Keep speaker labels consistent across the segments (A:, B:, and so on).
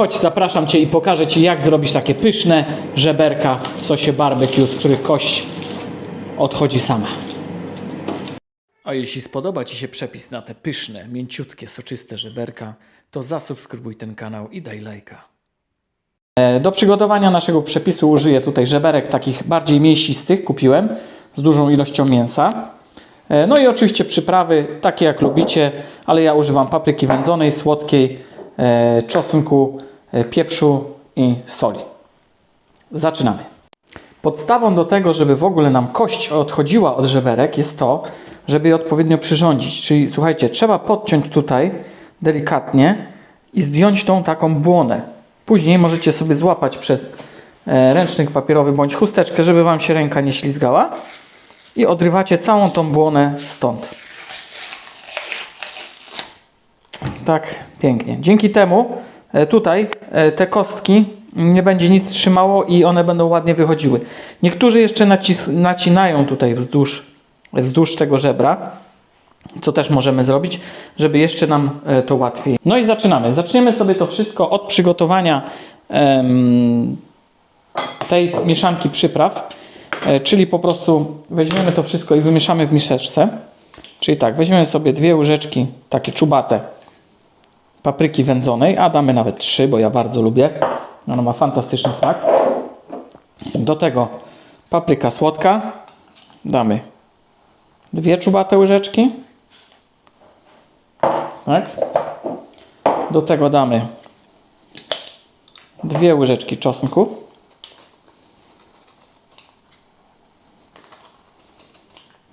A: Chodź, zapraszam Cię i pokażę Ci, jak zrobić takie pyszne żeberka w sosie barbecue, z których kość odchodzi sama. A jeśli spodoba Ci się przepis na te pyszne, mięciutkie, soczyste żeberka, to zasubskrybuj ten kanał i daj lajka. E, Do przygotowania naszego przepisu użyję tutaj żeberek takich bardziej mięsistych, kupiłem z dużą ilością mięsa. E, No i oczywiście przyprawy, takie jak lubicie, ale ja używam papryki wędzonej, słodkiej, e, czosnku, pieprzu i soli. Zaczynamy. Podstawą do tego, żeby w ogóle nam kość odchodziła od żeberek jest to, żeby je odpowiednio przyrządzić. Czyli słuchajcie, trzeba podciąć tutaj delikatnie i zdjąć tą taką błonę. Później możecie sobie złapać przez e, ręcznik papierowy bądź chusteczkę, żeby Wam się ręka nie ślizgała i odrywacie całą tą błonę stąd. Tak, pięknie. Dzięki temu e, tutaj e, te kostki nie będzie nic trzymało i one będą ładnie wychodziły. Niektórzy jeszcze nacinają tutaj wzdłuż, wzdłuż tego żebra, co też możemy zrobić, żeby jeszcze nam e, to łatwiej. No i zaczynamy. Zaczniemy sobie to wszystko od przygotowania em, tej mieszanki przypraw, e, czyli po prostu weźmiemy to wszystko i wymieszamy w miseczce. Czyli tak, weźmiemy sobie dwie łyżeczki takie czubate papryki wędzonej, a damy nawet trzy, bo ja bardzo lubię. Ona ma fantastyczny smak. Do tego papryka słodka. Damy dwie czubate łyżeczki. Tak. Do tego damy dwie łyżeczki czosnku.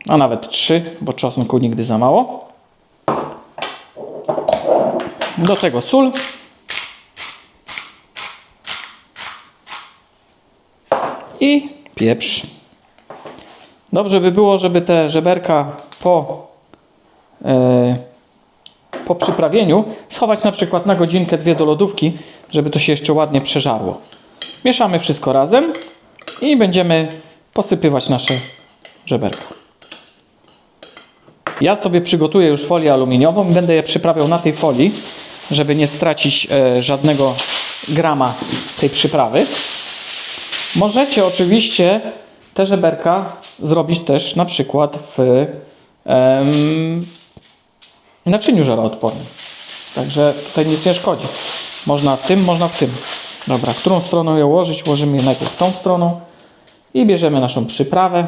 A: A nawet trzy, bo czosnku nigdy za mało. Do tego sól. I pieprz. Dobrze by było, żeby te żeberka po, e, po przyprawieniu schować na przykład na godzinkę, dwie do lodówki, żeby to się jeszcze ładnie przeżarło. Mieszamy wszystko razem i będziemy posypywać nasze żeberka. Ja sobie przygotuję już folię aluminiową i będę je przyprawiał na tej folii, żeby nie stracić e, żadnego grama tej przyprawy. Możecie oczywiście te żeberka zrobić też na przykład w em, naczyniu żaroodpornym. Także tutaj nic nie szkodzi. Można w tym, można w tym. Dobra, którą stroną je ułożyć? Łożymy je najpierw tą stroną i bierzemy naszą przyprawę.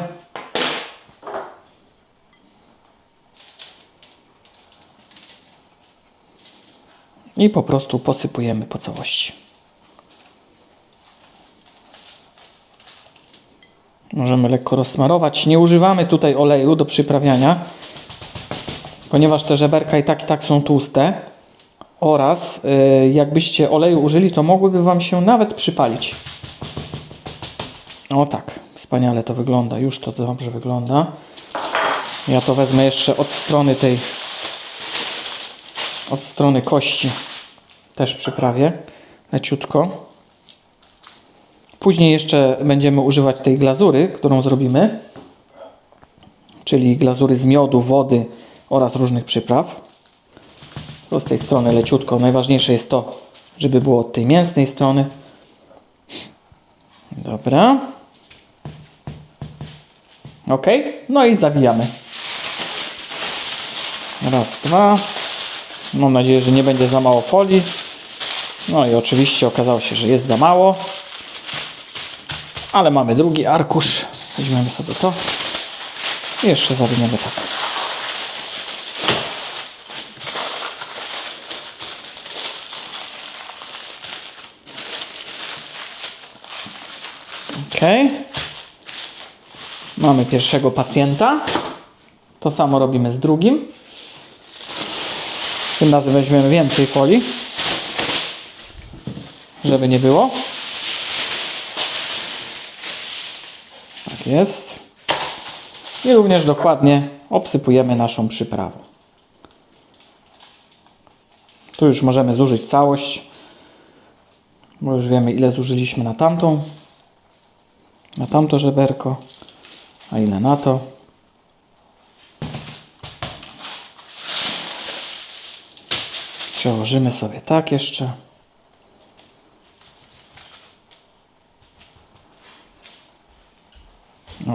A: I po prostu posypujemy po całości. Możemy lekko rozsmarować. Nie używamy tutaj oleju do przyprawiania, ponieważ te żeberka i tak i tak są tłuste. Oraz y, jakbyście oleju użyli, to mogłyby Wam się nawet przypalić. O tak, wspaniale to wygląda. Już to dobrze wygląda. Ja to wezmę jeszcze od strony tej, od strony kości. Też przyprawię leciutko. Później jeszcze będziemy używać tej glazury, którą zrobimy, czyli glazury z miodu, wody oraz różnych przypraw. Z tej strony leciutko. Najważniejsze jest to, żeby było od tej mięsnej strony. Dobra. Ok. No i zawijamy. Raz, dwa. Mam nadzieję, że nie będzie za mało folii. No i oczywiście okazało się, że jest za mało. Ale mamy drugi arkusz. Weźmiemy sobie to. I jeszcze zawiniemy tak. Ok. Mamy pierwszego pacjenta. To samo robimy z drugim. Tym razem weźmiemy więcej folii, żeby nie było. Tak jest. I również dokładnie obsypujemy naszą przyprawą. Tu już możemy zużyć całość, bo już wiemy ile zużyliśmy na tamtą, na tamto żeberko, a ile na to. Przełożymy sobie tak jeszcze.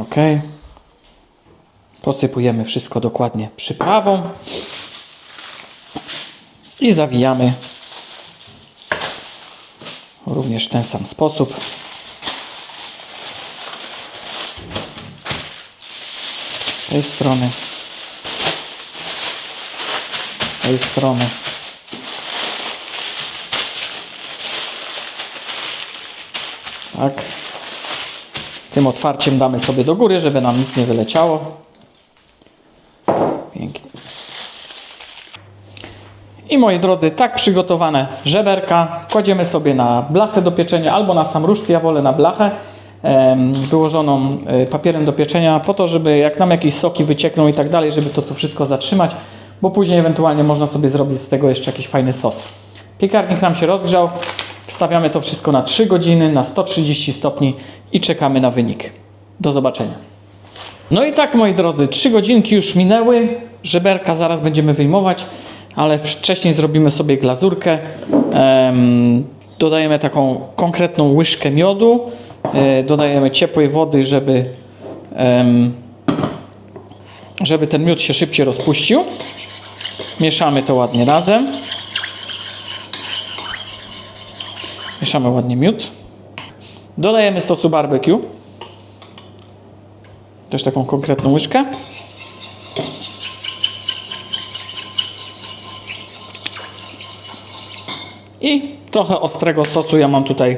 A: Ok. Posypujemy wszystko dokładnie przyprawą. I zawijamy również w ten sam sposób. Z tej strony. Z tej strony. Tak. Tym otwarciem damy sobie do góry, żeby nam nic nie wyleciało. Pięknie. I moi drodzy, tak przygotowane żeberka kładziemy sobie na blachę do pieczenia albo na sam ruszt. Ja wolę na blachę wyłożoną e, papierem do pieczenia po to, żeby jak nam jakieś soki wyciekną i tak dalej, żeby to tu wszystko zatrzymać, bo później ewentualnie można sobie zrobić z tego jeszcze jakiś fajny sos. Piekarnik nam się rozgrzał. Wstawiamy to wszystko na 3 godziny na 130 stopni i czekamy na wynik. Do zobaczenia. No i tak, moi drodzy, 3 godzinki już minęły. Żeberka zaraz będziemy wyjmować, ale wcześniej zrobimy sobie glazurkę. Em, dodajemy taką konkretną łyżkę miodu. E, dodajemy ciepłej wody, żeby, żeby ten miód się szybciej rozpuścił. Mieszamy to ładnie razem. Mieszamy ładnie miód. Dodajemy sosu barbecue. Też taką konkretną łyżkę. I trochę ostrego sosu. Ja mam tutaj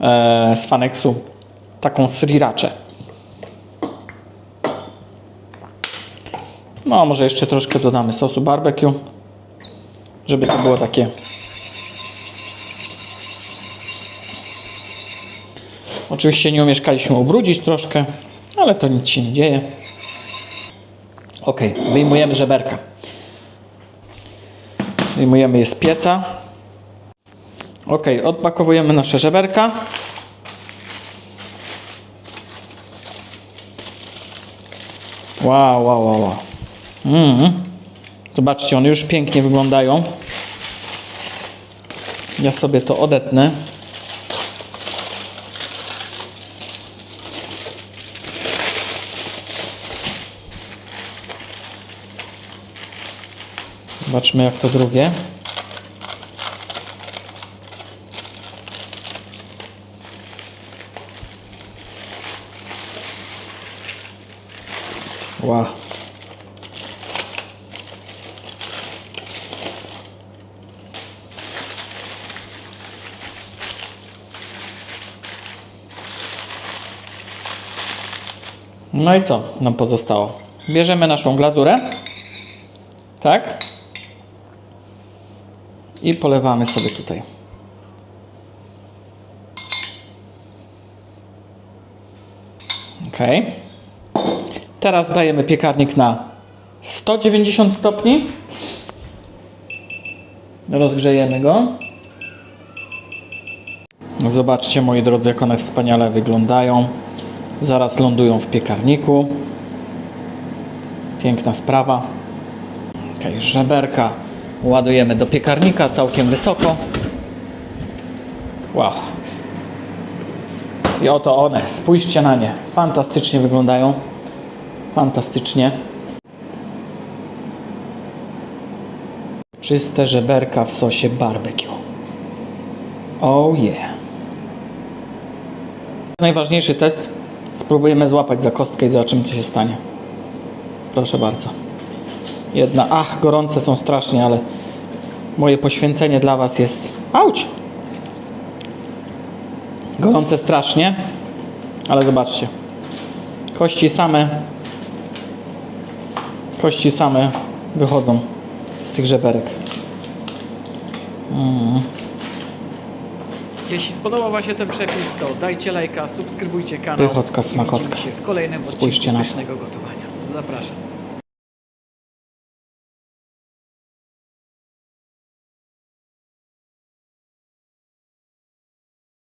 A: e, z Fanexu taką sriraczę. No, może jeszcze troszkę dodamy sosu barbecue, żeby to było takie Oczywiście nie umieszkaliśmy ubrudzić troszkę, ale to nic się nie dzieje. Ok, wyjmujemy żeberka. Wyjmujemy je z pieca. Ok, odpakowujemy nasze żeberka. Wow, wow, wow, wow. Mm. Zobaczcie, one już pięknie wyglądają. Ja sobie to odetnę. Zobaczmy jak to drugie. Wow. No i co nam pozostało? Bierzemy naszą glazurę. Tak? I polewamy sobie tutaj. Ok. Teraz dajemy piekarnik na 190 stopni. Rozgrzejemy go. Zobaczcie moi drodzy, jak one wspaniale wyglądają. Zaraz lądują w piekarniku. Piękna sprawa. Ok, żeberka ładujemy do piekarnika całkiem wysoko. Wow. I oto one, spójrzcie na nie. Fantastycznie wyglądają. Fantastycznie. Czyste żeberka w sosie barbecue. Oh yeah. Najważniejszy test. Spróbujemy złapać za kostkę i zobaczymy co się stanie. Proszę bardzo. Jedna. Ach, gorące są strasznie, ale moje poświęcenie dla Was jest. Auć! Gorące strasznie, ale zobaczcie. Kości same. Kości same wychodzą z tych żeberek. Mm. Jeśli spodobał Wam się ten przepis, to dajcie lajka, subskrybujcie kanał.
B: Pychotka, smakotka.
A: widzimy się w kolejnym
B: Spójrzcie
A: odcinku
B: na to.
A: pysznego gotowania. Zapraszam.